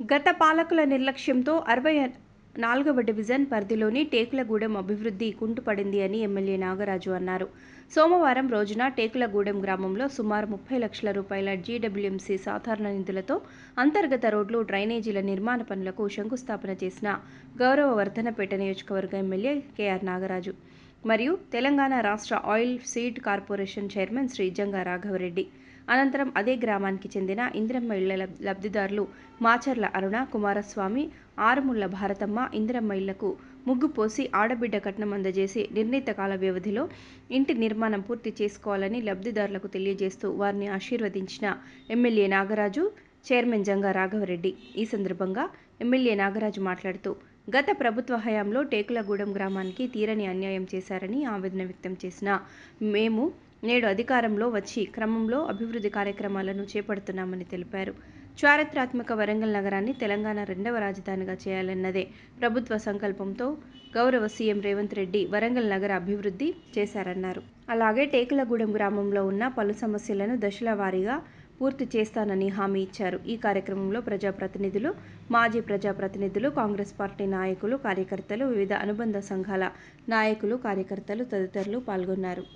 గత పాలకుల నిర్లక్ష్యంతో అరవై నాలుగవ డివిజన్ పరిధిలోని టేకులగూడెం అభివృద్ధి కుంటుపడింది అని ఎమ్మెల్యే నాగరాజు అన్నారు. సోమవారం రోజున టేకులగూడెం గ్రామంలో సుమారు ముప్పై లక్షల రూపాయల జీడబ్ల్యూఎంసీ సాధారణ నిధులతో అంతర్గత రోడ్లు డ్రైనేజీల నిర్మాణ పనులకు శంకుస్థాపన చేసిన గౌరవ వర్ధనపేట నియోజకవర్గ ఎమ్మెల్యే కెఆర్ నాగరాజు మరియు తెలంగాణ రాష్ట్ర oil seed corporation chairman Shri Janga Raghava Reddy. అనంతరం అదే గ్రామానికి చెందిన ఇందిరమ్మ ఇళ్ళ లబ్ధిదారులు మాచర్ల అరుణ కుమారస్వామి ఆరుముళ్ళ భారతమ్మ ఇందిరమ్మ ఇళ్ళకు ముగ్గు పోసి ఆడబిడ్డ కట్నం అందజేసి నిర్ణీత కాల వ్యవధిలో ఇంటి నిర్మాణం పూర్తి చేసుకోవాలని లబ్ధిదారులకు తెలియజేస్తూ వారిని ఆశీర్వదించిన ఎమ్మెల్యే నాగరాజు చైర్మన్ జంగా రాఘవరెడ్డి. ఈ సందర్భంగా ఎమ్మెల్యే నాగరాజు మాట్లాడుతూ గత ప్రభుత్వ హయాంలో టేకులగూడెం గ్రామానికి తీరని అన్యాయం చేశారని ఆవేదన వ్యక్తం చేసిన మేము నేడు అధికారంలో వచ్చి క్రమంలో అభివృద్ధి కార్యక్రమాలను చేపడుతున్నామని తెలిపారు. చారిత్రాత్మక వరంగల్ నగరాన్ని తెలంగాణ రెండవ రాజధానిగా చేయాలన్నదే ప్రభుత్వ సంకల్పంతో గౌరవ సీఎం రేవంత్ రెడ్డి వరంగల్ నగర అభివృద్ధి చేశారన్నారు. అలాగే టేకులగూడెం గ్రామంలో ఉన్న పలు సమస్యలను దశల వారీగా పూర్తి చేస్తానని హామీ ఇచ్చారు. ఈ కార్యక్రమంలో ప్రజాప్రతినిధులు మాజీ ప్రజాప్రతినిధులు కాంగ్రెస్ పార్టీ నాయకులు కార్యకర్తలు వివిధ అనుబంధ సంఘాల నాయకులు కార్యకర్తలు తదితరులు పాల్గొన్నారు.